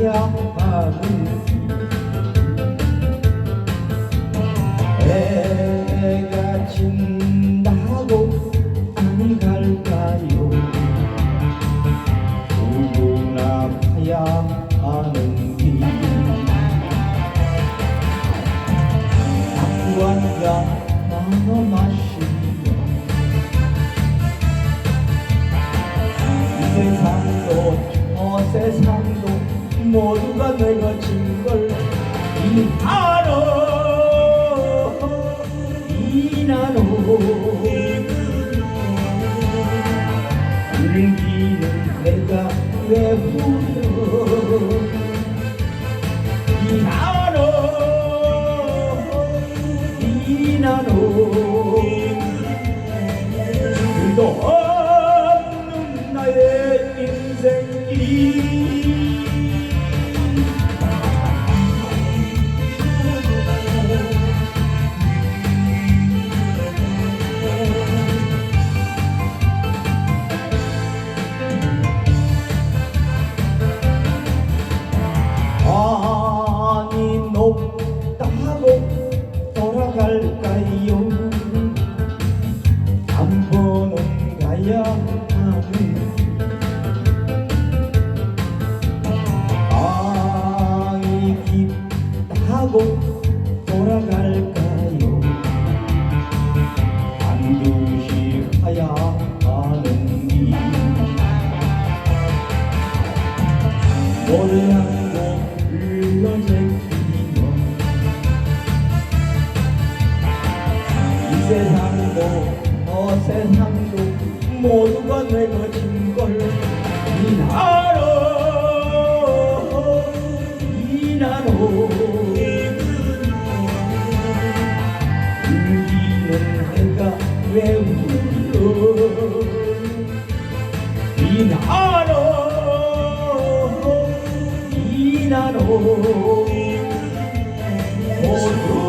William Harris. 모두가 내가 진걸 이나노 이나노. 울기는 내가 왜 울어? 이나노. 이나노. 길도 깊다고 돌아갈까요? 반드시 가야 하는 길 노래 한곡 불러 제끼며 이 세상도 저 세상도 모두가 되어진 걸 이나로 이나로 이나로. 모두